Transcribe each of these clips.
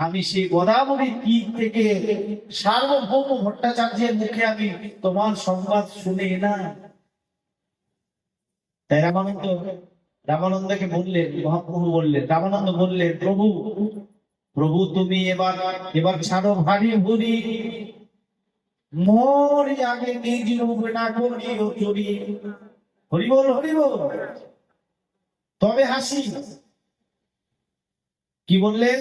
আমি সেই গোদাবরী তীর থেকে সার্বভৌম ভট্টাচার্যের মুখে আমি তোমার সংবাদ শুনে না তাই রামানন্দ, রামানন্দকে বললেন, মহাপ্রভু বললেন, রামানন্দ বললেন, প্রভু প্রভু তুমি এবার এবার ছাড়ো ভারী ভুরি। মোর আগে নিজ রূপ না করিও চুরি। হরি বল হরি বল তবে হাসি। কি বললেন?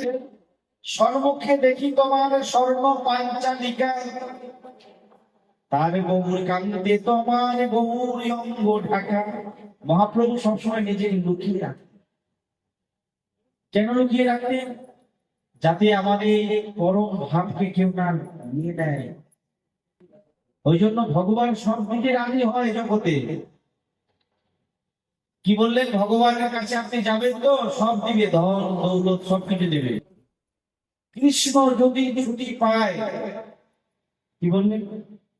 সর্বক্ষে দেখি তোমার স্বর্ণ পাঞ্চালিকা। তার গৌর কান্তে তোমার গৌর অঙ্গ ঢাকা। মহাপ্রভু সবসময় নিজেকে লুকিয়ে রাখতেন কেন লুকিয়ে রাখতেন যাতে আমাদের পরম ভাবকে কেউ না নিয়ে নেয়। ওই জন্য ভগবান সব দিকে রাজি হয় জগতে। কি বললেন? ভগবানের কাছে আপনি যাবেন তো? সব দিবে ধন, দৌলত সব কিছু দেবে। কৃষ্ণ যদি ছুটি পায়, কি বললেন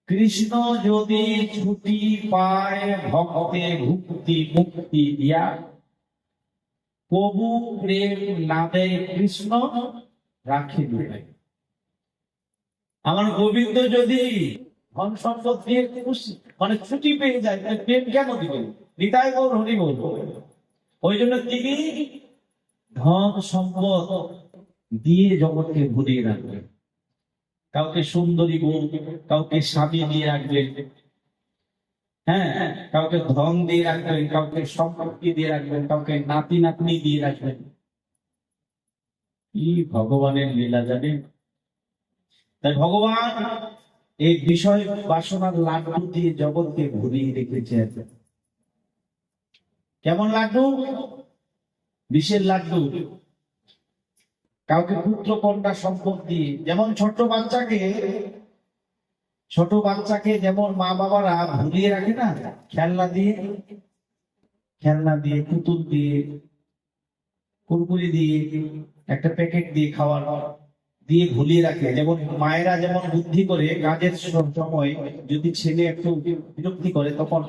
কৃষ্ণ যদি ছুটি পায়, ভক্তে ভুক্তি মুক্তি দিয়া। প্রভু প্রেম নামে কৃষ্ণ রাখি দিবে। আমার গোবিন্দ যদি ধন সম্পদ দিয়ে খুশি মানে ছুটি পেয়ে যায়, তাহলে প্রেম কেন দিবেন নিতাই গৌর হরি বল ওই জন্য তিনি ধন সম্পদ দিয়ে জগৎকে ভরিয়ে রাখবেন কাউকে সুন্দরী বউ কাউকে স্বামী দিয়ে রাখবেন হ্যাঁ কাউকে ধন দিয়ে রাখবেন, কাউকে সম্পত্তি দিয়ে রাখবেন, কাউকে নাতি, নাতনি দিয়ে রাখবেন। কি ভগবানের লীলা জানেন? তাই ভগবান এই বিষয় বাসনার লাড্ডু দিয়ে জগৎকে ভরিয়ে রেখেছেন। কেমন লাড্ডু? বিষের লাড্ডু। কাউকে পুত্র কন্যা সম্পদ দিয়ে, যেমন ছোট বাচ্চাকে ছোট বাচ্চাকে যেমন মা বাবারা ভুলিয়ে রাখে না, খেলনা দিয়ে খেলনা দিয়ে, পুতুল দিয়ে, কুরকুরি দিয়ে, একটা প্যাকেট দিয়ে খাওয়ার দিয়ে ভুলিয়ে রাখে। যেমন মায়েরা যেমন বুদ্ধি করে কাজের সময় যদি ছেলে একটু বিরক্তি করে, তখন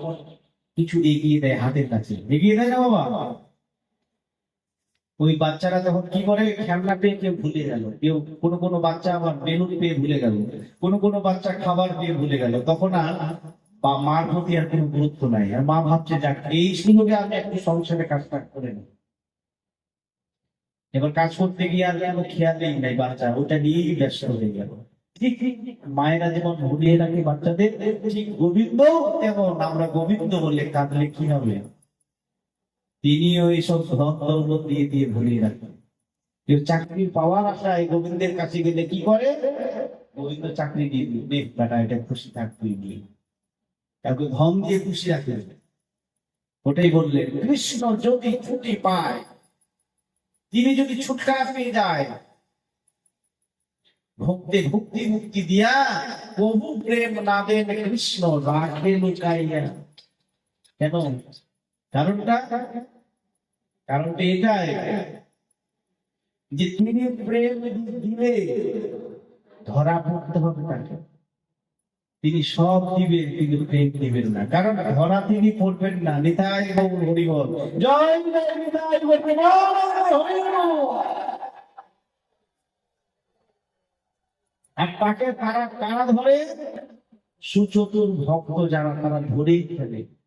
কিছু এগিয়ে দেয় হাতের কাছে। এগিয়ে দেয় না বাবা? ওই বাচ্চারা তখন কি করে? খেলনা পেয়ে কেউ ভুলে গেল। কেউ কোনো কোনো বাচ্চা আবার বেলুন পেয়ে ভুলে গেল। কোনো কোনো বাচ্চা খাবার পেয়ে ভুলে গেল। তখন আর বা মার প্রতি আর কোনো গুরুত্ব নাই। আর মা ভাবছে, যাক, এই সুযোগে আমি একটু সংসারে কাজটা করে নিই এবার কাজ করতে গিয়ে আর কোনো খেয়ালেই নাই বাচ্চা। ওটা নিয়েই ব্যস্ত হয়ে গেল। মায়েরা যেমন ভুলিয়ে রাখে বাচ্চাদের, ঠিক গোবিন্দ তেমন। আমরা গোবিন্দ বলে কাঁদলে কি হবে? তিনিও এইসব ধন দৌলত দিয়ে দিয়ে ভুলিয়ে রাখেন। কেউ চাকরি পাওয়ার আশায় গোবিন্দের কাছে গেলে কি করে? গোবিন্দ চাকরি দিয়ে দিল নে বেটা, এটা খুশি থাক তুই দিয়ে কাউকে ধন দিয়ে খুশি রাখে ওটাই বললেন, কৃষ্ণ যদি ছুটি পায়, তিনি যদি ছুটকা পেয়ে যায়, ভক্তি ভক্তি মুক্তি দিয়া প্রভু প্রেম না দেন কৃষ্ণ, রাখে লুকাইয়া। কেন? কারণটা? কারণটা এটাই যে তিনি প্রেম দিলে ধরা পড়তে হবে তাকে। তিনি সব দিবেন, তিনি প্রেম দিবেন না। কারণ ধরা তিনি পড়বেন না, নিতাই গৌর হরিবল। আর তাকে তারা কারা ধরে সুচতুর ভক্ত যারা, তারা ধরেই ফেলে।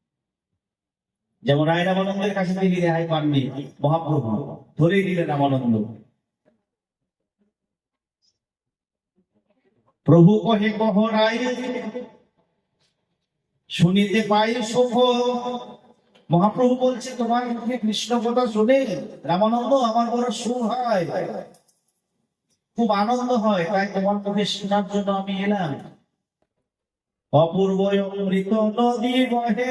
যেমন রায় রামানন্দের কাছে তিনি রেহাই পাননি মহাপ্রভু, ধরেই দিলেন রামানন্দ। প্রভু কহে, কহ রায়, শুনিতে পাই শুভ। মহাপ্রভু বলছে, তোমার মুখে কৃষ্ণ কথা শুনে রামানন্দ আমার বড় সুখ হয়। খুব আনন্দ হয়, তাই তোমার মুখে শোনার জন্য আমি এলাম। অপূর্ব অমৃত নদী বহে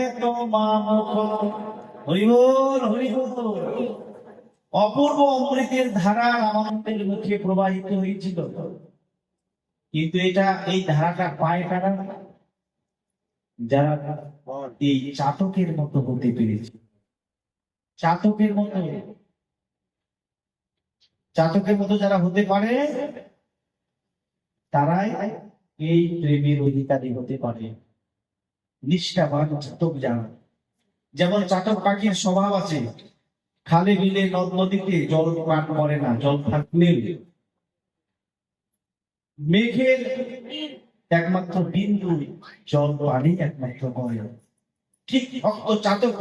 অপূর্ব অমৃতের ধারা আমাদের মুখে প্রবাহিত হয়েছিল। কিন্তু এটা, এই ধারাটা পায় কারা? যারা এই চাতকের মতো হতে পেরেছে। চাতকের মতো। চাতকের মতো যারা হতে পারে, তারাই এই প্রেমের অধিকারী হতে পারে। নিষ্ঠাবান চাতক যারা, যেমন চাতক পাখির স্বভাব আছে, খালে বিলে নদ নদীতে জল পান করে না, জল থাকলে মেঘের একমাত্র বিন্দু জল পানি একমাত্র হয় ঠিক ভক্ত চাতক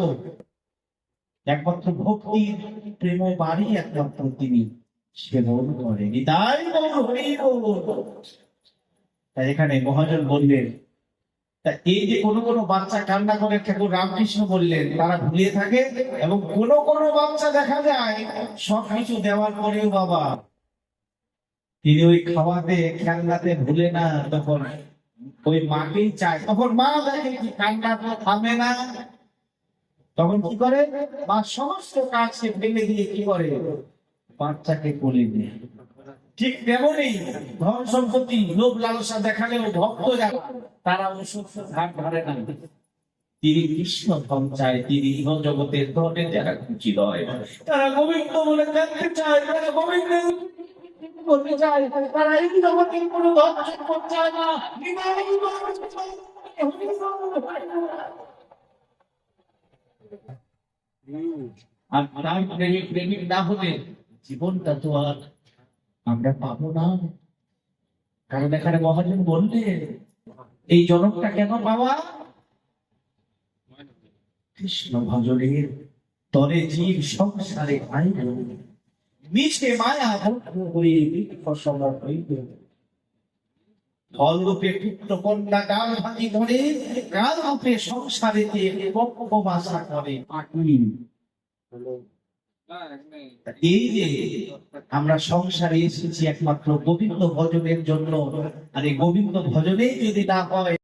একমাত্র ভক্তির প্রেম বাড়ি একমাত্র তিনি সেবন করেন তাই গৌর, হরি। তাই এখানে মহাজন বললেন, তা এই যে কোনো কোনো বাচ্চা কান্না করে ঠাকুর রামকৃষ্ণ বললেন, তারা ভুলিয়ে থাকে এবং কোনো কোনো বাচ্চা দেখা যায় সব কিছু দেওয়ার পরেও বাবা তিনি ওই খাওয়াতে, খেলনাতে ভুলে না, তখন ওই মাকেই চায়। তখন মা দেখে কি কান্না থামে না। তখন কি করে? মা সমস্ত কাজকে ফেলে দিয়ে কি করে? বাচ্চাকে কোলে নেয়। ঠিক তেমনই ধন সম্পত্তি লোভ লালসা দেখালেও ভক্ত যারা তারা ঘাট ধরে না। তিনি কৃষ্ণ ধন চায়, তিনি জগতের ধনের যারা খুশি তারা গোবিন্দ বলে চায়, তারা গোবিন্দ করতে চায়, তারা এই জগতের ধন চায় না। আর প্রেমিক প্রেমিক না হলে জীবনটা তো আর আমরা পাবো না। কারণ এখানে মহাজন বললে এই জনকটা কেন পাওয়া? কৃষ্ণ ভজনের তরে জীব সংসারে আইল। মিছে মায়া হয়ে ফলরূপে পুত্র কন্যা গাল ভাঙি ধরে কাল রূপে সংসারে বাসা করে। এই যে আমরা সংসারে এসেছি একমাত্র গোবিন্দ ভজনের জন্য। আর এই গোবিন্দ ভজনেই যদি না হয়